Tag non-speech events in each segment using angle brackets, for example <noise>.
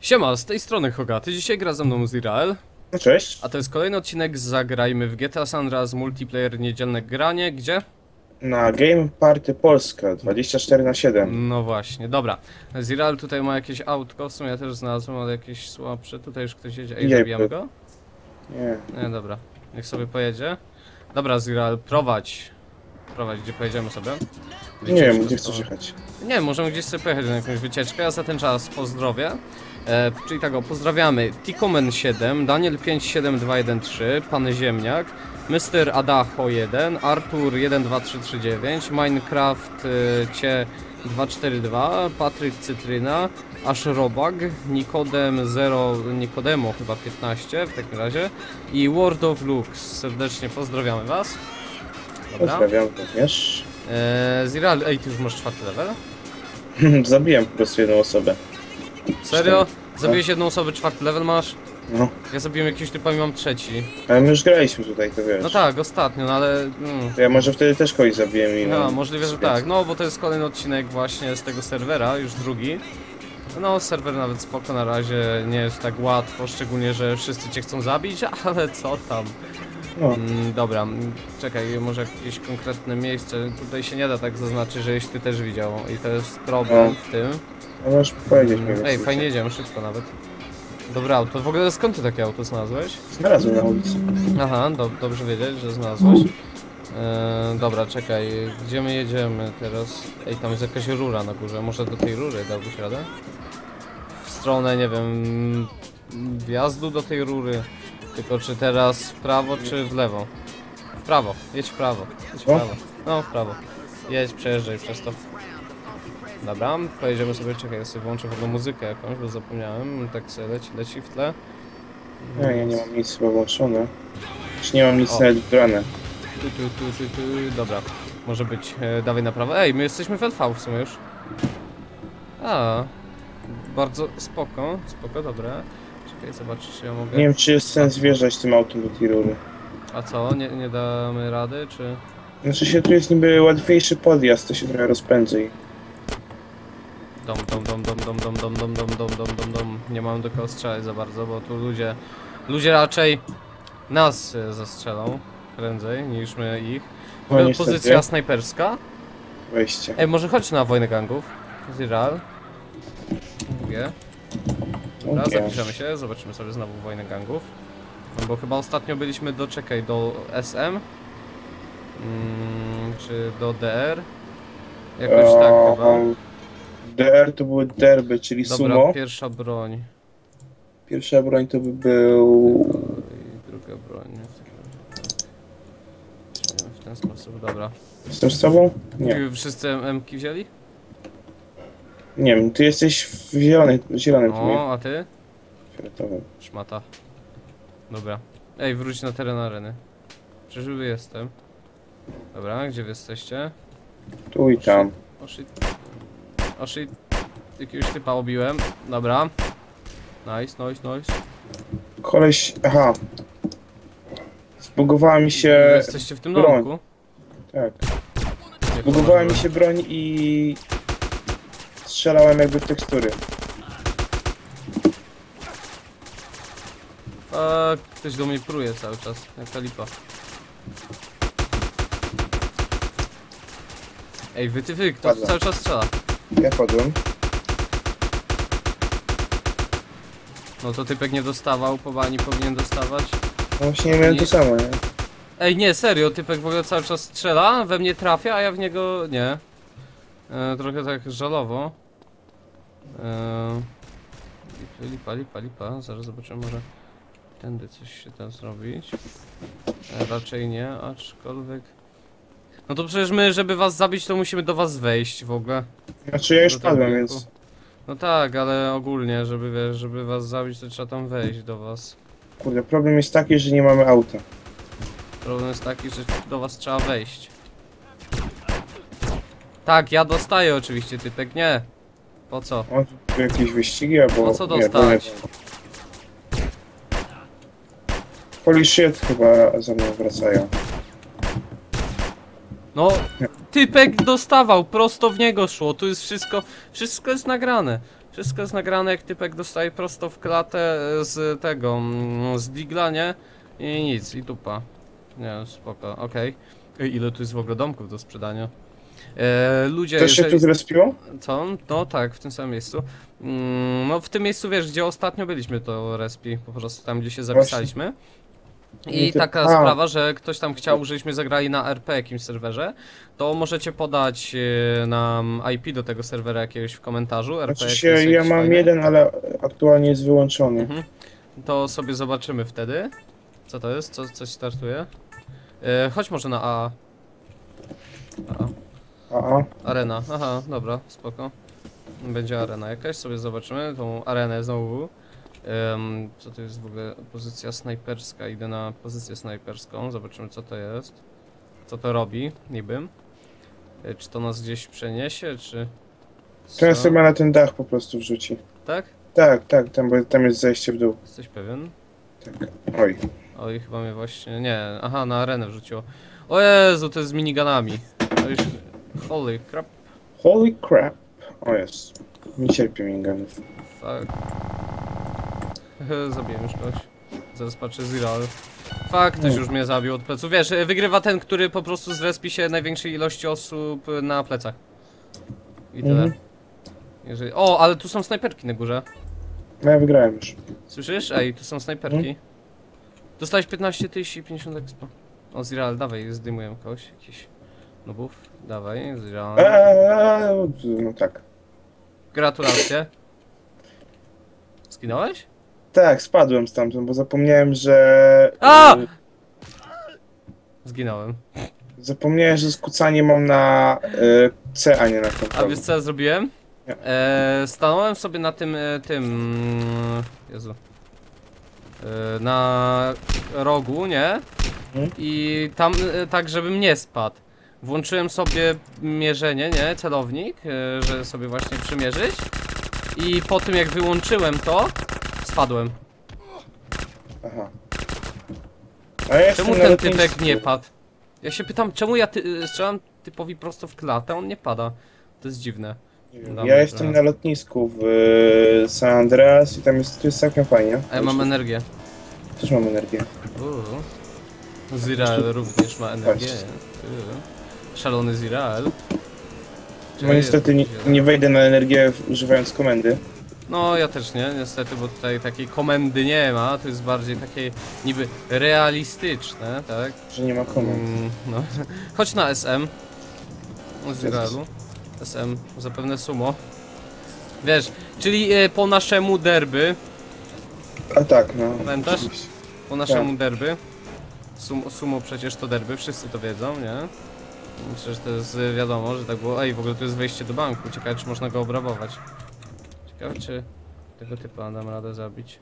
Siema, z tej strony Hogaty, dzisiaj gra ze mną Zirael, cześć. a to jest kolejny odcinek Zagrajmy w GTA Andreas Multiplayer Niedzielne Granie, gdzie? Na Game Party Polska 24 na 7. No właśnie, dobra. Zirael tutaj ma jakieś autko, w sumie ja też znalazłem, ale jakieś słabsze, tutaj już ktoś jedzie. Ej, Nie, zabijamy by- go? Nie. Nie, dobra, niech sobie pojedzie. Dobra, Zirael, prowadź. Prowadź, gdzie pojedziemy sobie. Nie wiem, gdzie chcesz jechać. Nie, możemy gdzieś sobie pojechać na jakąś wycieczkę, a za ten czas pozdrowię. E, czyli tak, o, pozdrawiamy Tikomen 7, Daniel 57213, Pan Ziemniak, Mr. Adacho 1, Artur 12339, Minecraft e, Cie 242, Patryk Cytryna, Robag, Nikodem 0, Nikodemo chyba 15 w takim razie i World of Lux. Serdecznie pozdrawiamy Was. Dobra. Pozdrawiam również. E, Ziral, ej, ty już masz czwarty level? <laughs> Zabiłem po prostu jedną osobę. Serio? Zabiłeś jedną osobę, czwarty level masz? No. Ja zabiłem jakiegoś typa i mam trzeci. Ale my już graliśmy tutaj, to wiesz. No tak, ostatnio, no ale... Mm. To ja może wtedy też kogoś zabiłem i No, możliwe, że tak. No, bo to jest kolejny odcinek właśnie z tego serwera, już drugi. No, serwer nawet spoko na razie, nie jest tak łatwo, szczególnie, że wszyscy cię chcą zabić, <laughs> ale co tam. No. Mm, dobra, mm, czekaj, może jakieś konkretne miejsce. Tutaj się nie da tak zaznaczyć, żeś ty też widział i to jest problem No. w tym. No możesz powiedzieć mi. Ej, fajnie jedziemy, szybko nawet. Dobra auto, w ogóle skąd ty takie auto znalazłeś? Znalazłem na ulicy. Aha, do, dobrze wiedzieć, że znalazłeś. E, dobra, czekaj, gdzie my jedziemy teraz? Ej, tam jest jakaś rura na górze, może do tej rury dałbyś radę? W stronę, nie wiem, wjazdu do tej rury. Tylko czy teraz w prawo, czy w lewo? W prawo, jedź w prawo, jedź w O. prawo. No, w prawo. Jedź, przejeżdżaj przez to. Dobra, pojedziemy sobie, czekaj, ja sobie włączę w ogóle muzykę jakąś, bo zapomniałem, tak sobie leci, leci w tle. Nie, ja nie mam nic chyba włączone. Już nie mam nic O. nawet wgrane. Tu, tu, tu, tu, tu. Dobra, może być. E, dawaj na prawo. Ej, my jesteśmy w LV w sumie już. A, bardzo spoko, spoko, dobra. Czekaj, zobaczyć, czy ja mogę. Nie wiem, czy jest sens wjeżdżać tym autem do tej rury. A co, nie, nie damy rady, czy. Znaczy się tu jest niby łatwiejszy podjazd, to się trochę rozpędzi. Dom, dom, dom, dom, dom, dom, dom, dom, dom, dom, dom, dom, dom. Nie mam do kogo strzelać za bardzo, bo tu ludzie. Ludzie raczej nas e, zastrzelą prędzej niż my ich. No ogóle niestety. pozycja snajperska. Wejście. Ej, może chodź na wojnę gangów. Ziral. Mówię. Dobra, Okej. zapiszemy się, zobaczymy sobie znowu wojnę gangów. No Bo chyba ostatnio byliśmy do, czekaj, do SM. Mm, czy do DR. Jakoś tak Eee, chyba. DR to były derby, czyli Dobra, sumo. pierwsza broń. Pierwsza broń to by był... I druga broń. w ten sposób, dobra. Jestem z tobą? Nie. Wszyscy M-ki wzięli? Nie wiem, ty jesteś w zielonej, zielonym teamie. O, a ty? Fioletowym. Szmata. Dobra. Ej, wróć na teren areny. Przeżywy jestem. Dobra, gdzie wy jesteście? Tu i tam. O shit. O shit. Jakiegoś typa obiłem. Dobra. Nice, nice, nice. Koleś... Aha. Zbugowała mi Wy się... jesteście w tym broń. domku? Tak. Zbugowała mi się broń i... Strzelałem jakby w tekstury. Fuck, ktoś do mnie pruje cały czas. Jaka lipa. Ej, wy ty wy, kto Padła. cały czas strzela? Ja padłem. No to typek nie dostawał, pobani powinien dostawać. No właśnie miałem Nie. to samo, nie? Ej, nie, serio, typek w ogóle cały czas strzela, we mnie trafia, a ja w niego nie. E, trochę tak żalowo. E, lipa, lipa, lipa, zaraz zobaczymy, może tędy coś się da zrobić. E, raczej nie, aczkolwiek... No to przecież my, żeby was zabić, to musimy do was wejść w ogóle. Znaczy ja już padłem, więc... No tak, ale ogólnie, żeby wiesz, żeby was zabić, to trzeba tam wejść do was. Kurde, problem jest taki, że nie mamy auta. Problem jest taki, że do was trzeba wejść. Tak, ja dostaję oczywiście, typek nie. Po co? O, tu jakieś wyścigi albo... Po co dostać? shit, chyba za mną wracają. No, typek dostawał, prosto w niego szło, tu jest wszystko, wszystko jest nagrane. Wszystko jest nagrane, jak typek dostaje prosto w klatę z tego, mm, z digla, nie? I nic, i dupa. Nie, spoko, okej. Ej, Ile tu jest w ogóle domków do sprzedania? E, ludzie, Też się tu zrespiło? co? No tak, w tym samym miejscu. Mm, no w tym miejscu, wiesz, gdzie ostatnio byliśmy, to respi, po prostu tam, gdzie się zapisaliśmy. I I taka a. sprawa, że ktoś tam chciał, żebyśmy zagrali na RP jakimś serwerze, to możecie podać e, nam IP do tego serwera jakiegoś w komentarzu. RP Znaczy się, ja mam fajny. jeden, ale aktualnie jest wyłączony. Mhm. To sobie zobaczymy wtedy. Co to jest? Co, coś startuje? E, chodź może na A. A. Aha. Arena, aha, dobra, spoko. Będzie arena jakaś, sobie zobaczymy tą arenę znowu. Em, co to jest w ogóle pozycja snajperska? Idę na pozycję snajperską, zobaczymy co to jest. Co to robi, niby. E, Czy to nas gdzieś przeniesie, czy... To co? chyba na ten dach po prostu wrzuci. Tak? Tak, tak, tam, bo tam jest zejście w dół. Jesteś pewien? Tak. Oj. Oj, chyba mnie właśnie... Nie, aha, na arenę wrzuciło. O Jezu, to jest z miniganami. To już... Holy crap. Holy crap. O jest. Nie cierpię minganów. Fuck. <laughs> Zabiłem już kogoś. Zaraz patrzę Ziral. Fuck, ktoś No. już mnie zabił od pleców. Wiesz, wygrywa ten, który po prostu zrespi się największej ilości osób na plecach. I tyle. Mhm. Jeżeli... O, ale tu są snajperki na górze. No ja wygrałem już. Słyszysz? Ej, tu są snajperki. Mhm. Dostałeś 15 tysięcy i 50 expo. O, Ziral, dawaj, zdejmuję kogoś. Jakiś nubów. Dawaj, Ziral. Eee, no tak. Gratulacje. Skinąłeś? Tak, spadłem stamtąd, bo zapomniałem, że... A! y, Zginąłem. Zapomniałem, że skucanie mam na y, C, a nie na A wiesz co ja zrobiłem? Nie. E, stanąłem sobie na tym, e, tym, mm, Jezu, e, na rogu, nie? Mhm. I tam e, tak, żebym nie spadł. Włączyłem sobie mierzenie, nie? Celownik, e, żeby sobie właśnie przymierzyć. I po tym jak wyłączyłem to, spadłem. Aha. A ja Czemu ten typek nie padł? Ja się pytam, czemu ja ty, strzelam typowi prosto w klatę, on nie pada. To jest dziwne. Dobra, Ja jestem na lotnisku w y, San Andreas i tam jest, tu jest całkiem fajnie. A ja mam energię. Też mam energię. Uuu. Zirael również ma energię. Uuu. Szalony Zirael. No niestety nie, nie wejdę na energię używając komendy. No ja też nie, niestety, bo tutaj takiej komendy nie ma, to jest bardziej takie niby realistyczne, tak? Że nie ma komend. Mm, no. <laughs> Chodź na SM. Z Ziraelu. SM, zapewne sumo. Wiesz, czyli e, po naszemu derby, A tak, no. Pamiętasz? po naszemu derby. Sum, sumo przecież to derby, wszyscy to wiedzą, nie? Przecież to jest y, wiadomo, że tak było. Ej, w ogóle to jest wejście do banku. Ciekawe, czy można go obrabować. Ciekawe, czy tego typa dam radę zabić.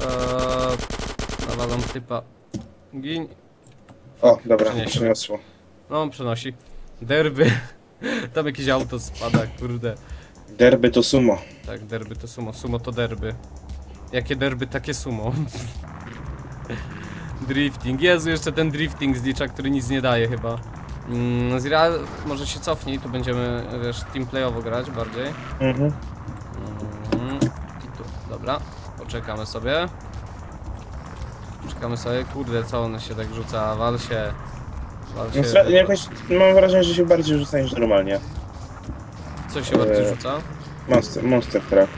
Eee, nawalam typa. Gin. O, dobra, Przenieśmy. przeniosło. No, on przenosi. Derby. <laughs> Tam jakieś auto spada, kurde. Derby to sumo. Tak, derby to sumo. Sumo to derby. Jakie derby, takie sumo. <laughs> drifting. Jezu, jeszcze ten drifting zlicza, który nic nie daje chyba. Mm, Zira, może się cofnij, tu będziemy, wiesz, teamplayowo grać bardziej. Mhm. Mm, I tu, dobra. Poczekamy sobie. Czekamy sobie, kurde, co on się tak rzuca, wal się. Wal No, się. stra- jakoś mam wrażenie, że się bardziej rzuca niż normalnie. Co się bardziej Eee. rzuca? Monster, monster Truck.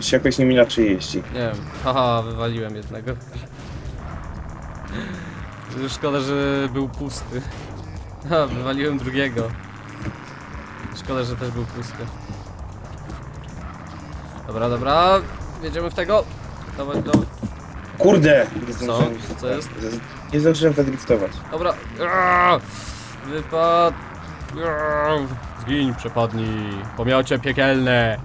Się jakoś nim inaczej jeździ. Nie wiem. Haha, wywaliłem jednego. <laughs> Szkoda, że był pusty. Ha, wywaliłem drugiego. Szkoda, że też był pusty. Dobra, dobra. Jedziemy w tego. Dawaj, dawaj. Kurde! Nie Co? zdążyłem- Co jest? Nie zdążyłem zadriftować. Dobra. Aaaa! Wypad. Aaaa! Zgiń, przepadnij. Pomiocie piekielne.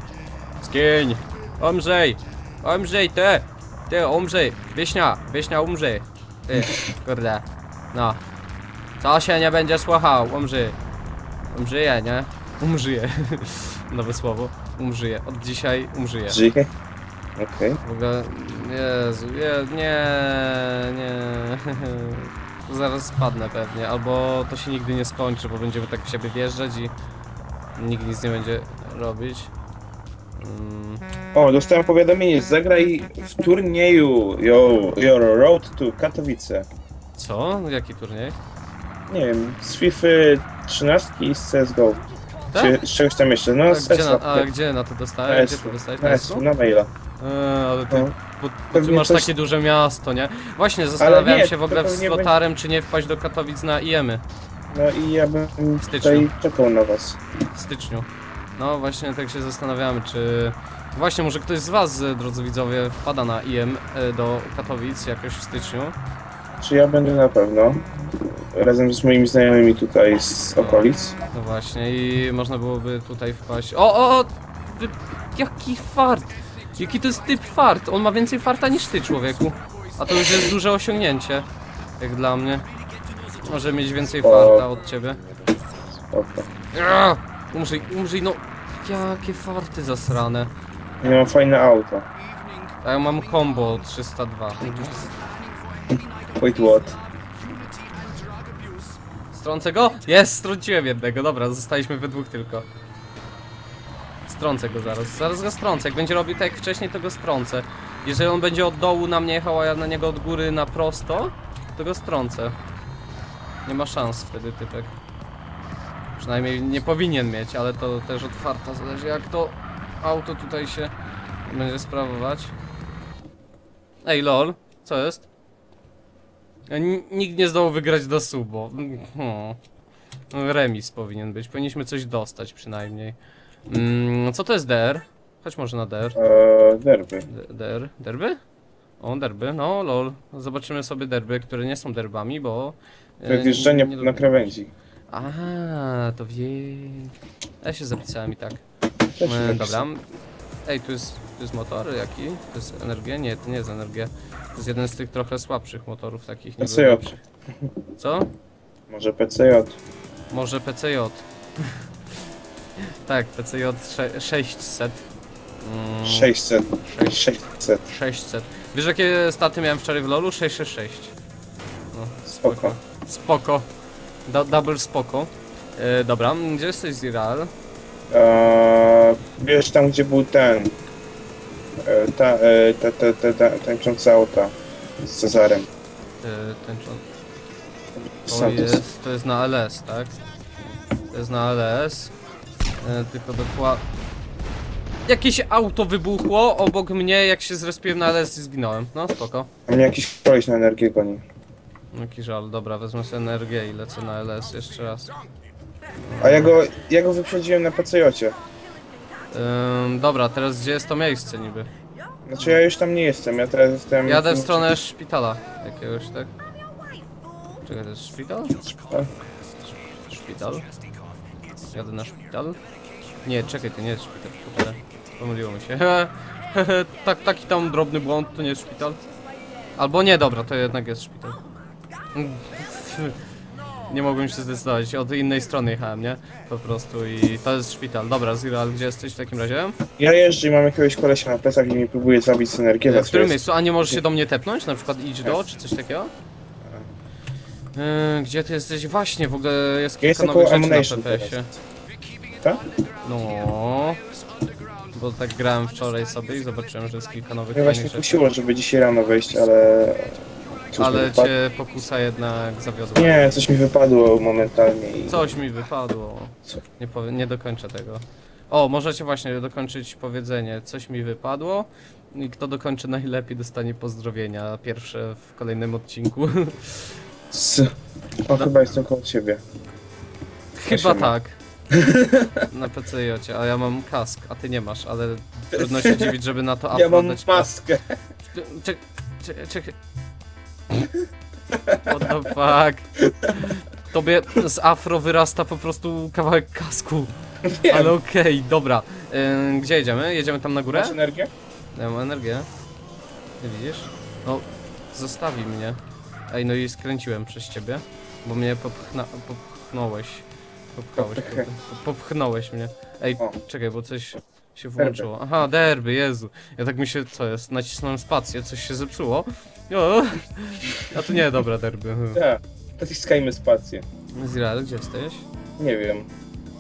Zgiń. Omrzej. Omrzej, ty. Ty, umrzyj. Wieśnia. Wieśnia, umrzyj. Ty, kurde. No. Co się nie będzie słuchał? Umrzyj. Umrzyje, nie? Umrzyje. <laughs> Nowe słowo. Umrzyje. Od dzisiaj umrzyje. Żyje? Okej. W ogóle, Jezu, je, nie, nie. <laughs> zaraz spadnę pewnie, albo to się nigdy nie skończy, bo będziemy tak w siebie wjeżdżać i nikt nic nie będzie robić. Mm, O, dostałem powiadomienie, zagraj w turnieju Yo, Your Road to Katowice. co? Jaki turniej? Nie wiem, z FIFA 13 i z CSGO. Tak? Czy z czegoś tam jeszcze? No, A z gdzie, na, a gdzie na to dostałeś? Gdzie to dostałeś? Na Na maila. Eee, ale ty, No. bo, bo ty masz coś- takie duże miasto, nie? Właśnie, zastanawiałem nie, się w ogóle z pewnie Lotarem, czy nie wpaść do Katowic na IEMy No i ja bym styczniu. tutaj czekał na was. w styczniu. No właśnie, tak się zastanawiamy, czy... Właśnie, może ktoś z was, drodzy widzowie, wpada na IEM e, do Katowic jakoś w styczniu. Czy ja będę na pewno. Razem z moimi znajomymi tutaj z okolic. No właśnie, i można byłoby tutaj wpaść. O, o, o! Wy, jaki fart! Jaki to jest typ fart? On ma więcej farta niż ty, człowieku. A to już jest duże osiągnięcie. Jak dla mnie. Może mieć więcej farta od ciebie. Spoko. Ua! Umrzyj, umrzyj, no. Jakie farty zasrane. Ja mam fajne auto. A ja mam combo 302. Wait what? Strącę go? Jest, strąciłem jednego. Dobra, zostaliśmy we dwóch tylko. Strącę go zaraz. Zaraz go strącę. Jak będzie robił tak jak wcześniej, to go strącę. Jeżeli on będzie od dołu na mnie jechał, a ja na niego od góry na prosto, to go strącę. Nie ma szans wtedy typek. Przynajmniej nie powinien mieć, ale to też od farta zależy jak to auto tutaj się będzie sprawować. Ej lol, co jest? N- Nikt nie zdołał wygrać do subo. Hmm. Remis powinien być. Powinniśmy coś dostać przynajmniej. Mm, co to jest DR? Chodź może na DR. Eee, derby. D- DR? Derby? O, derby, no lol. Zobaczymy sobie derby, które nie są derbami, bo... e, To jest jeżdżenie nie na krawędzi. A, to wie. Ja się zapisałem i tak. Się E, dobra. Ej, tu jest, tu jest motor jaki? To jest energia? Nie, to nie jest energia. To jest jeden z tych trochę słabszych motorów takich. niby PCJ. lepszych. Co? Może PCJ. Może PCJ. <laughs> tak, PCJ sze- 600. Mm, 600. sześć- 600. 600. Wiesz jakie staty miałem wczoraj w LoLu? 666. No, Spoko. Spoko. Double spoko. E, dobra, gdzie jesteś Ziral? Eee, wiesz tam gdzie był ten. Ta, e, ta, ta, ta, ta, tańcząca auta. Z Cezarem. E, czon. To jest, to jest na LS, tak? To jest na LS. E, tylko dokładnie... Jakieś auto wybuchło obok mnie, jak się zrespiłem na LS i zginąłem. No, spoko. A mnie jakiś koleś na energię goni. Jaki żal, dobra, wezmę sobie energię i lecę na LS jeszcze raz. A ja go, ja go wyprzedziłem na PCJ. Ym, dobra, teraz gdzie jest to miejsce niby? Znaczy ja już tam nie jestem, ja teraz jestem... Jadę w stronę szpitala jakiegoś, tak? Czekaj, to jest szpital? Szpital? Szpital? Jadę na szpital? Nie, czekaj, to nie jest szpital, kurde. Pomyliło mi się. <laughs> tak, taki tam drobny błąd, to nie jest szpital. Albo nie, dobra, to jednak jest szpital. Nie mogłem się zdecydować, od innej strony jechałem, nie? Po prostu i to jest szpital. Dobra, Ziral, gdzie jesteś w takim razie? Ja jeżdżę i mam jakiegoś kolesia na plecach i mi próbuje zabić z energii. W którym miejscu? A nie możesz się do mnie tepnąć? Na przykład idź do, czy coś takiego? Yy, gdzie ty jesteś? Właśnie, w ogóle jest Ja kilka jestem nowych koło rzeczy na PPS-ie. Tak? No. Bo tak grałem wczoraj sobie i zobaczyłem, że jest kilka nowych właśnie fajnych rzeczy. kusiło, żeby dzisiaj rano wejść, ale... Ale cię pokusa jednak zawiodła. Nie, coś mi wypadło momentalnie i... Coś mi wypadło. Co? Nie, powie, nie dokończę tego. O, możecie właśnie dokończyć powiedzenie. Coś mi wypadło. I kto dokończy najlepiej dostanie pozdrowienia. Pierwsze w kolejnym odcinku. Z... O, chyba jestem koło ciebie. Chyba tak. <laughs> Na PCJ, a ja mam kask, a ty nie masz, ale <laughs> trudno się dziwić, żeby na to Ja afro mam maskę. Czekaj, czekaj, czekaj. What the fuck? Tobie z afro wyrasta po prostu kawałek kasku. Wiem. Ale okej, dobra. Ym, gdzie jedziemy? Jedziemy tam na górę? Masz energię? Ja mam energię. Ty widzisz? No, zostawi mnie. Ej, no i skręciłem przez ciebie, bo mnie popchna, popchnąłeś. Popchałeś, popchnąłeś mnie. Ej, O. czekaj, bo coś się włączyło. Aha, derby, Jezu. Ja tak myślę, co jest? Nacisnąłem spację, coś się zepsuło. O, a tu nie, dobra, derby. Tak. Naciskajmy spację. Zirael, gdzie jesteś? Nie wiem.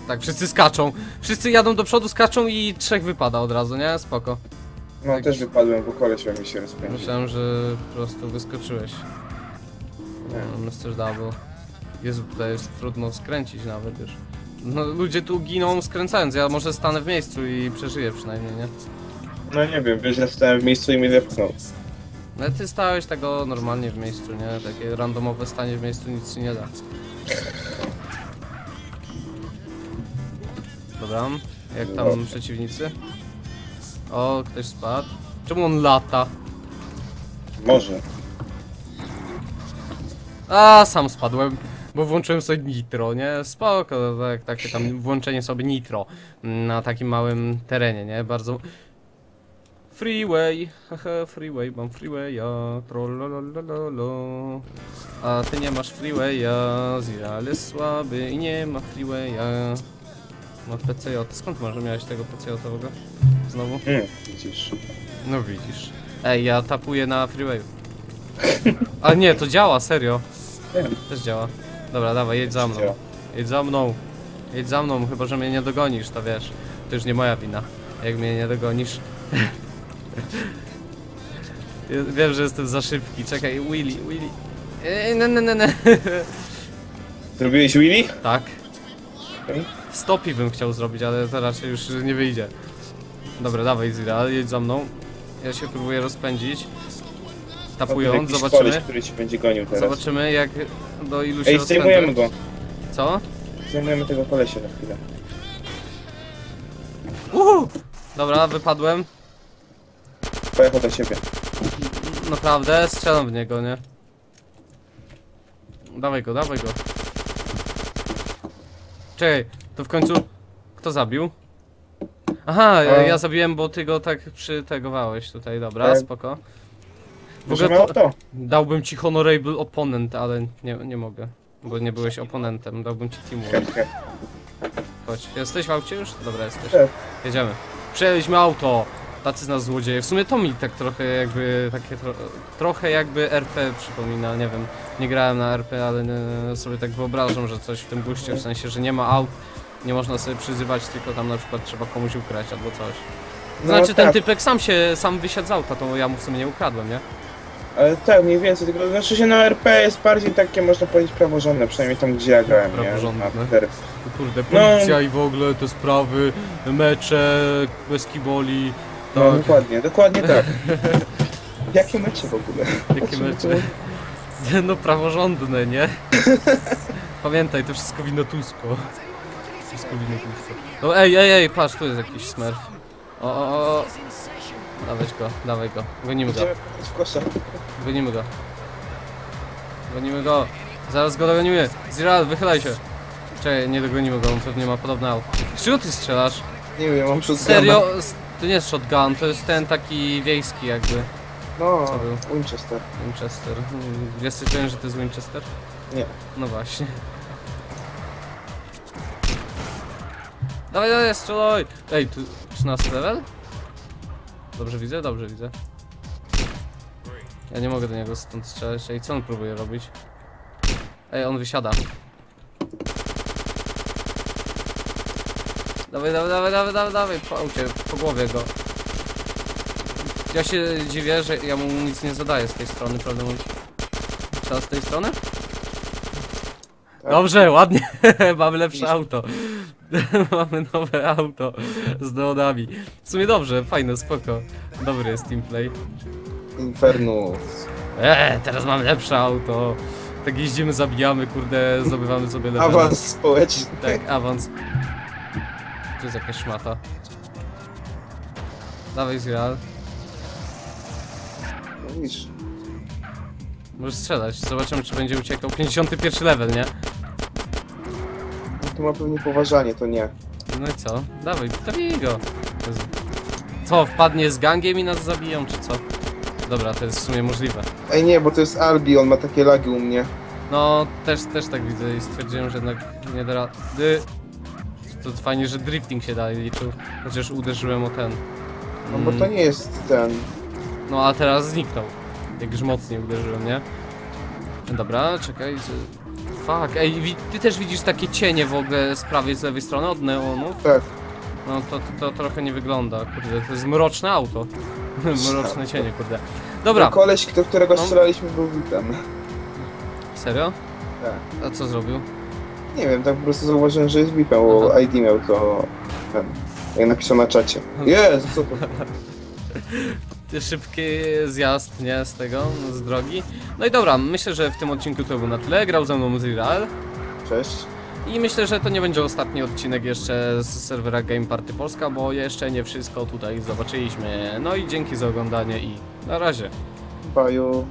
Tak, wszyscy skaczą. Wszyscy jadą do przodu, skaczą i trzech wypada od razu, nie? Spoko. No Tak. też wypadłem, bo koleś mi się rozpędził. Myślałem, że po prostu wyskoczyłeś. Nie. Mr. Double. Jezu, tutaj jest trudno skręcić nawet już. No ludzie tu giną skręcając, ja może stanę w miejscu i przeżyję przynajmniej, nie? No nie wiem, wiesz, ja stałem w miejscu i mnie wepchnął. No ty stałeś tego normalnie w miejscu, nie? Takie randomowe stanie w miejscu nic ci nie da. Dobra, jak tam przeciwnicy? O, ktoś spadł. Czemu on lata? Może. A, sam spadłem, bo włączyłem sobie nitro, nie? Spoko, tak, takie tam włączenie sobie nitro na takim małym terenie, nie? Bardzo... Freeway, haha, freeway, mam freewaya, trollolololo. A ty nie masz freewaya, Ziral jest słaby i nie ma freewaya. Ma PCJ, skąd może miałeś tego PCJ w ogóle? Znowu? Hmm, widzisz. No widzisz. Ej, ja tapuję na freewayu. A nie, to działa, serio. Też działa. Dobra, dawaj, jedź za mną. Jedź za mną. Jedź za mną, chyba że mnie nie dogonisz, to wiesz. To już nie moja wina, jak mnie nie dogonisz. <laughs> Wiem, że jestem za szybki. Czekaj, Willy, Willy. Ej, ne, ne, ne, ne. <laughs> Zrobiłeś Willy? Tak. Stopi bym chciał zrobić, ale to raczej już nie wyjdzie. Dobra, dawaj Zira, jedź za mną. Ja się próbuję rozpędzić. Tapując, Jakiś zobaczymy. koleś, który ci będzie gonił teraz. Zobaczymy jak do ilu się Ej, rozpędzę. zdejmujemy go. Co? Zdejmujemy tego kolesia na chwilę. Uhu! Dobra, wypadłem. Pojechał do ciebie. Naprawdę, strzelam w niego, nie? Dawaj go, dawaj go. Czekaj, to w końcu... Kto zabił? Aha, ja, ja zabiłem, bo ty go tak przytegowałeś tutaj, dobra, Tak. spoko. W ogóle po, auto. dałbym ci honorable opponent, ale nie, nie mogę. Bo nie byłeś oponentem, dałbym ci he. Chodź, jesteś w aucie już? Dobra, jesteś. Tak. Jedziemy. Przejęliśmy auto. Tacy z nas złodzieje. W sumie to mi tak trochę jakby, takie tro, trochę jakby RP przypomina, nie wiem. Nie grałem na RP, ale nie, sobie tak wyobrażam, że coś w tym guście, w sensie, że nie ma aut, nie można sobie przyzywać, tylko tam na przykład trzeba komuś ukraść albo coś. No Znaczy ten tak. typek sam się, sam wysiadł z auta, to ja mu w sumie nie ukradłem, nie? Ale tak, mniej więcej, tylko znaczy się na RP jest bardziej takie, można powiedzieć, praworządne, przynajmniej tam gdzie ja grałem, nie? Praworządne. Na ter- O Kurde, No. policja i w ogóle te sprawy, mecze, eskiboli, No tak, dokładnie, dokładnie tak. <laughs> Jakie mecze w ogóle? jakie mecze. No praworządne, nie? Pamiętaj, to wszystko wino Tusko. Wszystko wino Tusko. No ej, ej, ej, patrz, tu jest jakiś smurf. O, o, o, Dawaj go, dawaj go. Gonimy go, Idziemy w kosza. gonimy go. Gonimy go. Zaraz go dogonimy. Ziral, wychylaj się. Czekaj, nie dogonimy go, on pewnie ma podobne auto. Z czego ty strzelasz? Nie wiem, mam przed Serio? To nie jest shotgun, to jest ten taki wiejski jakby. No, Co był? Winchester. Winchester. Jesteś pewien, że to jest Winchester? Nie. No właśnie. Dawaj, dawaj, strzelaj! Ej, tu 13 level? Dobrze widzę? Dobrze widzę. Ja nie mogę do niego stąd strzelać. Ej, co on próbuje robić? Ej, on wysiada. Dawaj, dawaj, dawaj, dawaj, dawaj, dawaj, po głowie go. Ja się dziwię, że ja mu nic nie zadaję z tej strony, prawdę mówiąc. Trzeba z tej strony? Tak. Dobrze, ładnie. <laughs> Mamy lepsze auto. <laughs> Mamy nowe auto z neonami. W sumie dobrze, fajne, spoko. Dobry jest teamplay. Infernus. Eee, teraz mamy lepsze auto. Tak jeździmy, zabijamy, kurde, zdobywamy sobie level. Awans społeczny. Tak, awans. Tu jest jakaś szmata. Dawaj, Zreal. No widzisz. Możesz strzelać, zobaczymy czy będzie uciekał. 51 level, nie? To ma pewnie poważanie, to nie. No i co? Dawaj, zabij go. Co, wpadnie z gangiem i nas zabiją, czy co? Dobra, to jest w sumie możliwe. Ej nie, bo to jest Albi, on ma takie lagi u mnie. No, też, też tak widzę i stwierdziłem, że jednak nie da rady. To fajnie, że drifting się dalej liczył, chociaż uderzyłem o ten. No bo to Mm, nie jest ten. No a teraz zniknął. Jak już mocniej uderzyłem, nie? Dobra, czekaj. Fuck, ej, ty też widzisz takie cienie w ogóle z prawej, z lewej strony od neonów? Tak. No to, to, to trochę nie wygląda, kurde, to jest mroczne auto. <laughs> Mroczne cienie, kurde. Dobra, Ten koleś, do którego No. strzelaliśmy był witem. serio? Tak. A co zrobił? Nie wiem, tak po prostu zauważyłem, że jest VIPem, bo Aha. ID miał to... Ten, jak napisał na czacie. Jezu, co to? <laughs> Ty Szybki zjazd, nie, z tego, z drogi. No i dobra, myślę, że w tym odcinku to było na tyle. Grał ze mną Zreal. Cześć. I myślę, że to nie będzie ostatni odcinek jeszcze z serwera Game Party Polska, bo jeszcze nie wszystko tutaj zobaczyliśmy. No i dzięki za oglądanie i na razie. Baju.